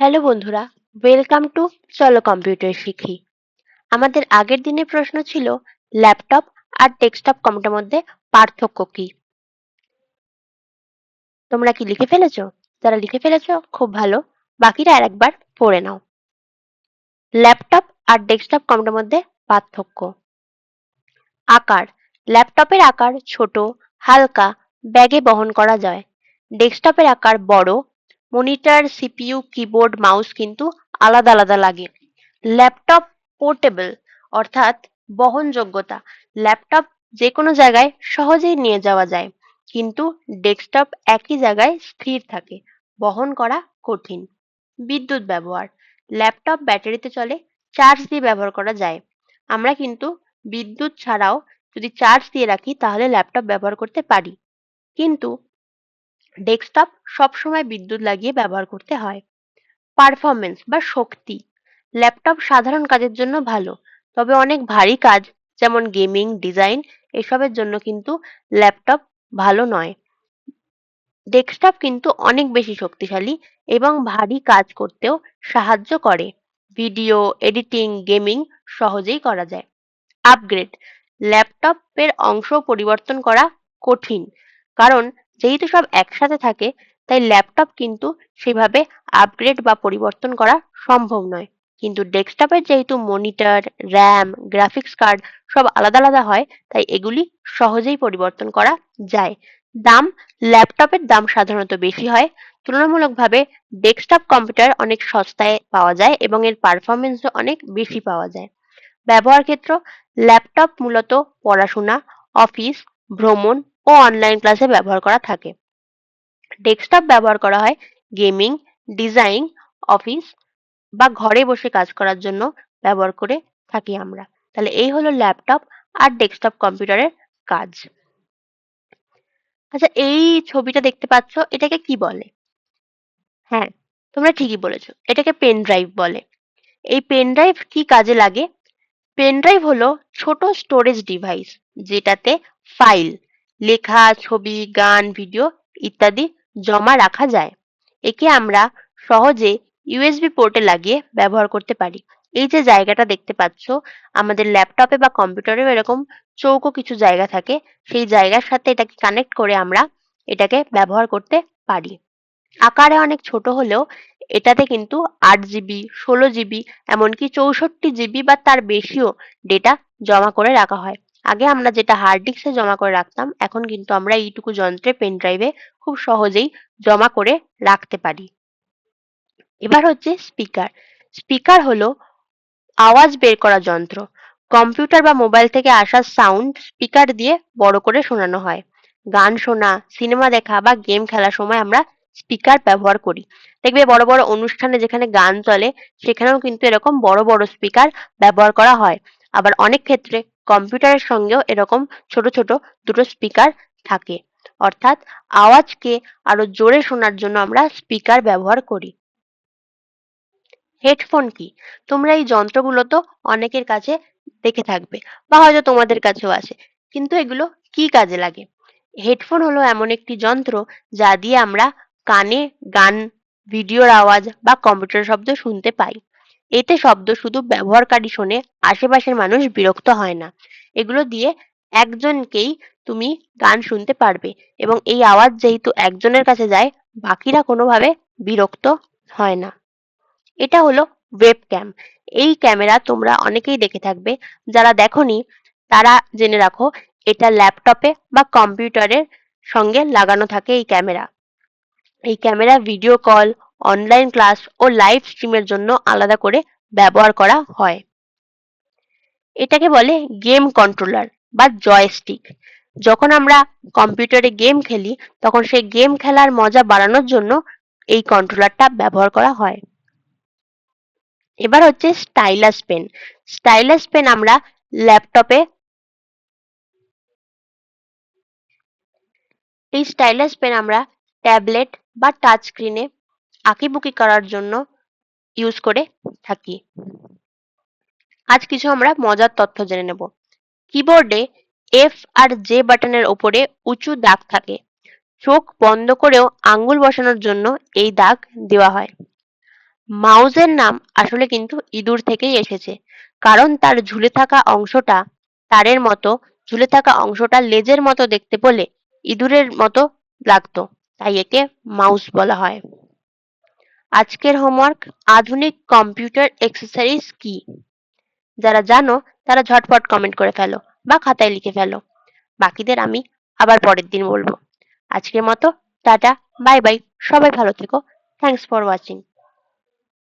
Hello বন্ধুরা welcome to চলো computer শিখি। আমাদের আগের দিনের প্রশ্ন ছিল ল্যাপটপ আর ডেস্কটপ কম্পিউটার মধ্যে পার্থক্য কি? তোমরা কি লিখে ফেলেছো? যারা লিখে ফেলেছো, খুব ভালো। বাকিরা আর একবার পড়ে নাও। ল্যাপটপ আর ডেস্কটপ কম্পিউটার মধ্যে পার্থক্য। আকার। ল্যাপটপের আকার ছোট, হালকা ব্যাগে বহন করা যায়। ডেস্কটপের আকার বড় মনিটর, সিপিইউ, কিবোর্ড, মাউস কিন্তু আলাদা আলাদা লাগে। ল্যাপটপ পোর্টেবল অর্থাৎ বহনযোগ্যতা। ল্যাপটপ যে কোনো জায়গায় সহজেই নিয়ে যাওয়া যায়, কিন্তু ডেস্কটপ একই জায়গায় স্থির থাকে। বহন করা কঠিন। বিদ্যুৎ ব্যবহার। ল্যাপটপ ব্যাটারিতে চলে চার্জ দিয়ে ব্যবহার করা যায়। আমরা কিন্তু বিদ্যুৎ ছাড়াও যদি চার্জ দিয়ে রাখি, তাহলে ল্যাপটপ ব্যবহার করতে পারি। কিন্তু ডেস্কটপ সবসময় বিদ্যুৎ লাগিয়ে ব্যবহার করতে হয়। পারফরমেন্স বা শক্তি। ল্যাপটপ সাধারণ কাজের জন্য ভালো, তবে অনেক ভারী কাজ, যেমন গেমিং, ডিজাইন, এসবের জন্য কিন্তু ল্যাপটপ ভালো নয়। ডেস্কটপ কিন্তু অনেক বেশি শক্তিশালী এবং ভারী কাজ করতেও সাহায্য করে। ভিডিও, এডিটিং, গেমিং সহজেই করা যায়। আপগ্রেড। ল্যাপটপের অংশ পরিবর্তন করা কঠিন, কারণ যেহেতু সব একসাথে থাকে, তাই ল্যাপটপ কিন্তু সেভাবে আপগ্রেড বা পরিবর্তন করা সম্ভব নয়। কিন্তু ডেস্কটপের যেহেতু মনিটর র্যাম গ্রাফিক্স কার্ড সব আলাদা আলাদা হয়, তাই এগুলি সহজেই পরিবর্তন করা যায়। দাম ল্যাপটপের দাম সাধারণত বেশি হয়। তুলনামূলকভাবে ডেস্কটপ কম্পিউটার অনেক সস্তায় পাওয়া যায় এবং এর পারফরমেন্সও অনেক বেশি পাওয়া যায়। ব্যবহার ক্ষেত্র ল্যাপটপ মূলত পড়াশোনা অফিস ভ্রমণ ও অনলাইন ক্লাসে ব্যবহার করা থাকে। ডেস্কটপ ব্যবহার করা হয় গেমিং ডিজাইন অফিস বা ঘরে বসে কাজ করার জন্য ব্যবহার করে থাকি আমরা। তাহলে এই হলো ল্যাপটপ আর ডেস্কটপ কম্পিউটারের কাজ। আচ্ছা এই ছবিটা দেখতে পাচ্ছ, এটাকে কি বলে? হ্যাঁ তোমরা ঠিকই বলেছ, এটাকে পেন ড্রাইভ বলে। এই পেন ড্রাইভ কি কাজে লাগে? পেন ড্রাইভ হলো ছোট স্টোরেজ ডিভাইস যেটাতে ফাইল লেখা, ছবি, গান, ভিডিও ইত্যাদি জমা রাখা যায়। একে আমরা সহজে ইউএসবি পোর্টে লাগিয়ে ব্যবহার করতে পারি। এই যে জায়গাটা দেখতে পাচ্ছ, আমাদের ল্যাপটপে বা কম্পিউটারেও এরকম চৌকো কিছু জায়গা থাকে, সেই জায়গার সাথে এটাকে কানেক্ট করে আমরা এটাকে ব্যবহার করতে পারি। আকারে অনেক ছোট হলেও এটাতে কিন্তু আট জিবি, ষোলো জিবি, এমনকি চৌষট্টি জিবি বা তার বেশিও ডেটা জমা করে রাখা হয়। আগে আমরা যেটা হার্ড ডিস্কে জমা করে রাখতাম, এখন কিন্তু আমরা এইটুকু যন্ত্রে পেন ড্রাইভে খুব সহজেই জমা করে রাখতে পারি। এবার হচ্ছে স্পিকার স্পিকার হলো আওয়াজ বের করা যন্ত্র। কম্পিউটার বা মোবাইল থেকে আসা সাউন্ড স্পিকার দিয়ে বড় করে শোনানো হয়। গান শোনা সিনেমা দেখা বা গেম খেলার সময় আমরা স্পিকার ব্যবহার করি। দেখবে বড় বড় অনুষ্ঠানে যেখানে গান চলে, সেখানেও কিন্তু এরকম বড় বড় স্পিকার ব্যবহার করা হয়। আবার অনেক ক্ষেত্রে কম্পিউটারের সঙ্গেও এরকম ছোট ছোট দুটো স্পিকার থাকে। অর্থাৎ আওয়াজকে আরও জোরে শোনার জন্য আমরা স্পিকার ব্যবহার করি। হেডফোন কি? তোমরা এই যন্ত্রগুলো তো অনেকের কাছে দেখে থাকবে বা হয়তো তোমাদের কাছেও আছে, কিন্তু এগুলো কি কাজে লাগে? হেডফোন হলো এমন একটি যন্ত্র যা দিয়ে আমরা কানে, গান, ভিডিওর আওয়াজ বা কম্পিউটার শব্দ শুনতে পাই। এতে শব্দ শুধু ব্যবহারকারী শোনে, আশেপাশের মানুষ বিরক্ত হয় না। এগুলো দিয়ে একজনকেই তুমি গান শুনতে পারবে এবং এই আওয়াজ যেহেতু একজনের কাছে যায়, বাকিরা কোনোভাবে বিরক্ত হয় না। এটা হলো ওয়েব ক্যাম এই ক্যামেরা তোমরা অনেকেই দেখে থাকবে। যারা দেখনি, তারা জেনে রাখো, এটা ল্যাপটপে বা কম্পিউটারের সঙ্গে লাগানো থাকে এই ক্যামেরা। এই camera video call online class ও লাইভ স্ট্রিমের জন্য আলাদা করে ব্যবহার করা হয়। এটাকে বলে গেম কন্ট্রোলার বা জয়স্টিক যখন আমরা কম্পিউটারে গেম খেলি, তখন সেই গেম খেলার মজা বাড়ানোর জন্য এই কন্ট্রোলারটা ব্যবহার করা হয়। এবার হচ্ছে স্টাইলাস পেন স্টাইলাস পেন আমরা ল্যাপটপে এই স্টাইলাস পেন আমরা ট্যাবলেট বা টাচ স্ক্রিনে আঁকিবুকি করার জন্য ইউজ করে থাকি। আজ কিছু আমরা মজার তথ্য জেনে নেব। কিবোর্ডে এফ আর জে বাটনের ওপরে উঁচু দাগ থাকে। চোখ বন্ধ করেও আঙ্গুল বসানোর জন্য এই দাগ দেওয়া হয়। মাউসের নাম আসলে কিন্তু ইঁদুর থেকেই এসেছে, কারণ তার ঝুলে থাকা অংশটা তারের মতো, ঝুলে থাকা অংশটা লেজের মতো দেখতে বলে ইঁদুরের মতো লাগতো, তাই একে মাউস বলা হয়। আজকের হোমওয়ার্ক আধুনিক কম্পিউটার এক্সেসরিজ কি? যারা জানো, তারা ঝটপট কমেন্ট করে ফেলো বা খাতায় লিখে ফেলো। বাকিদের আমি আবার পরের দিন বলব। আজকের মতো, টাটা বাই বাই সবাই ভালো থেকো। Thanks for watching